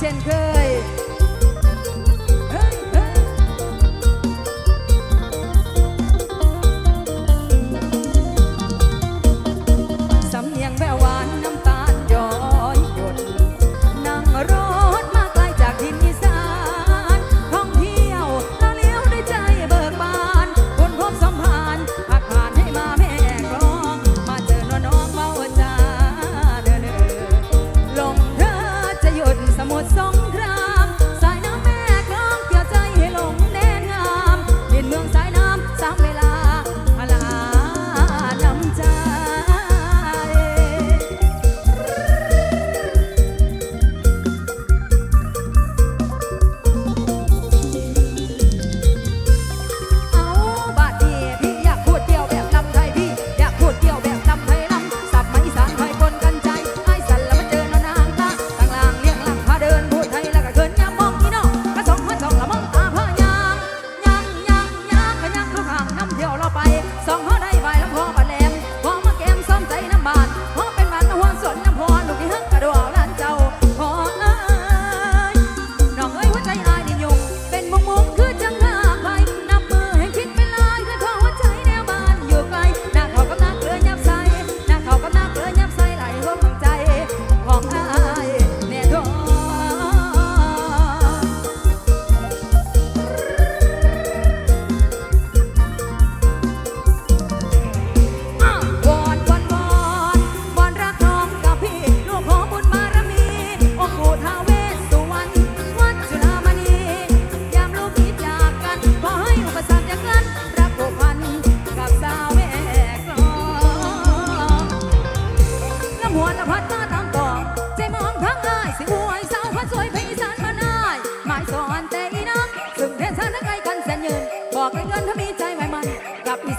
Jen Good.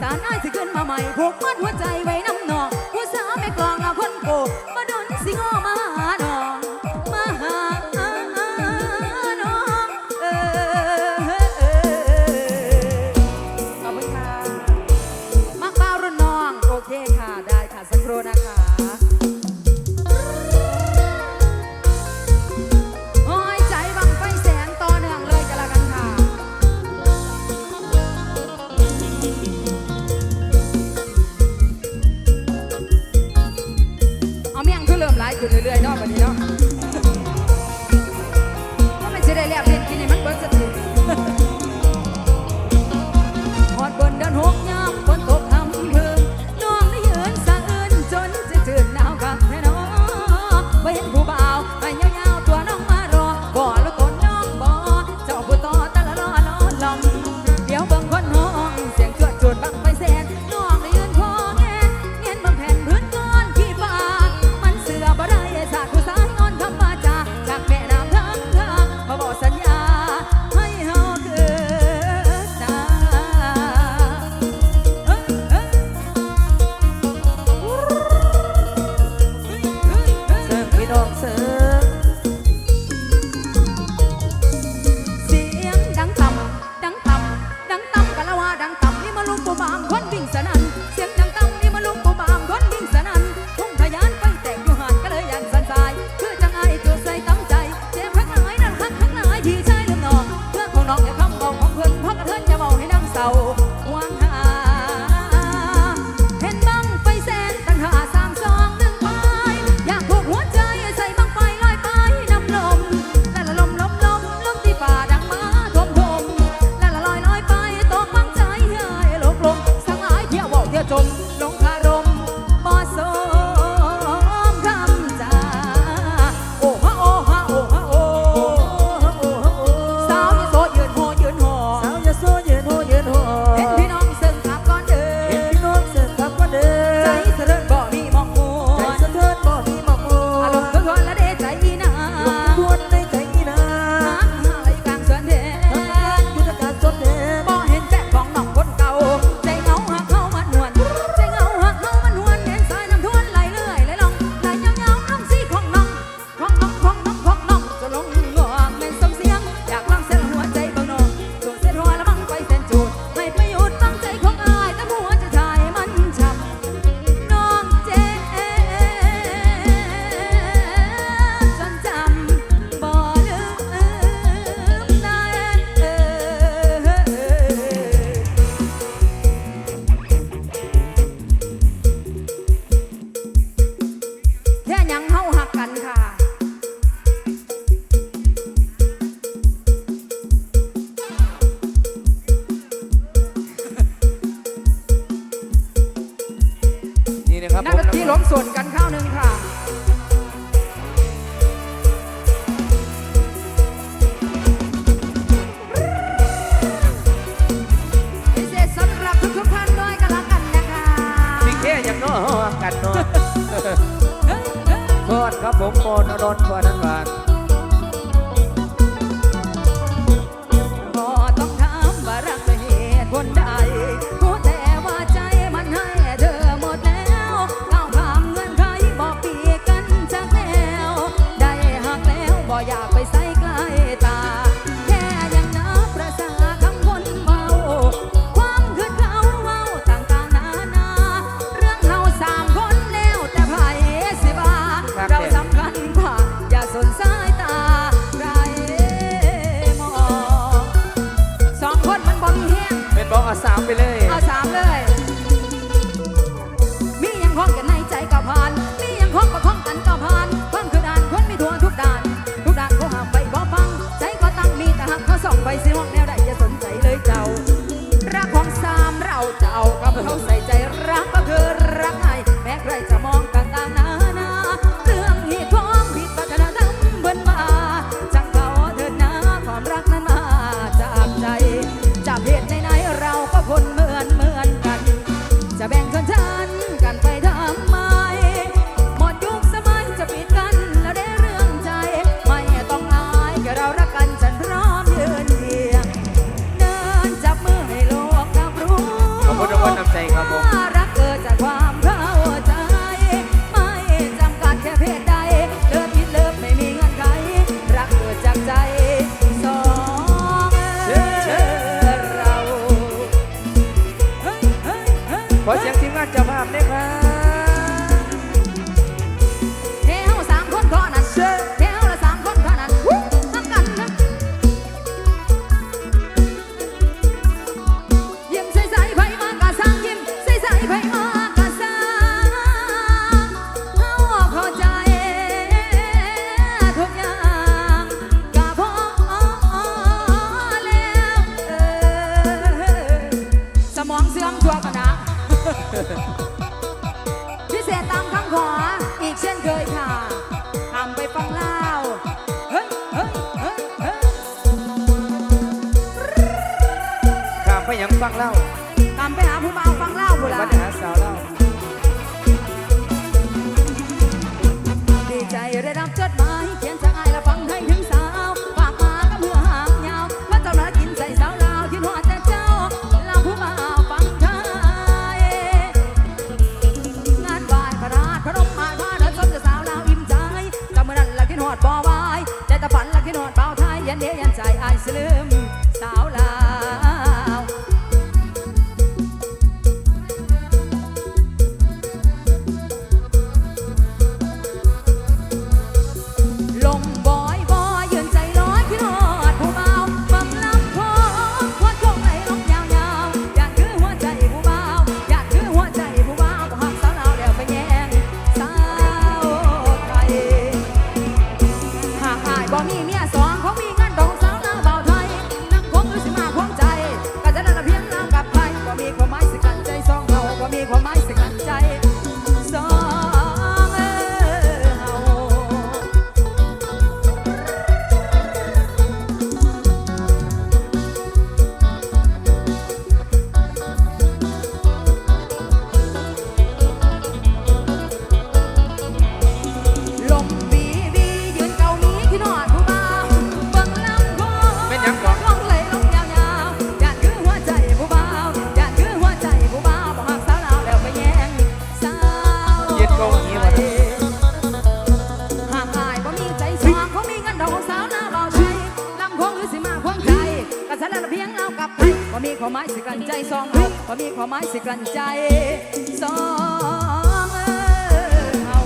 สานอ้ายสิขึ้นมาใหม่ผูกมัดหัวใจไว้น้ำาหวัเห็นบังไฟแสนตั้งหาสามสองนึ่งไป อยากถูกหัวใจใส่บังไฟลอยไปนำลมและละลมลมลมลมที่ป่าดังมาทมทมและละลอยลอยไปตกบังใจเฮ้ยลกลงสังหาเที่ยวบอกเที่ยวจม ส่วนกันข้าวหนึ่งค่ะพิเศษสำหรับทุกๆท่านด้วยกันละกันนะคะพี่แค่ยังน้อกันเนอะโทษครับผมโอนอดนตัวนั้นบาน ขอเสียงทีมงานจะภาพด้วยครับเฮ้เฮาสามคนก่อนนะ ฟังแล้ว นี่ ขอไม้สิกลันใจสองเอาพอมีขอไม้สิกลันใจสองเอา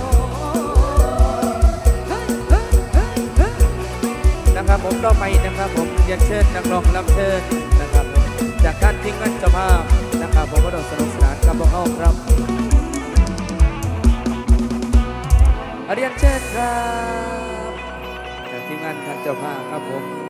นะครับผมต่อไปนะครับผมเรียนเชิญนักร้องรับเชิญนะครับจากการทิ้งกันจะภาพนะครับผมก็ต้องสนุกสนานกับพวกเขาครับเรียนเชิญครับจากทีมงานคันเจ้าภาพครับผม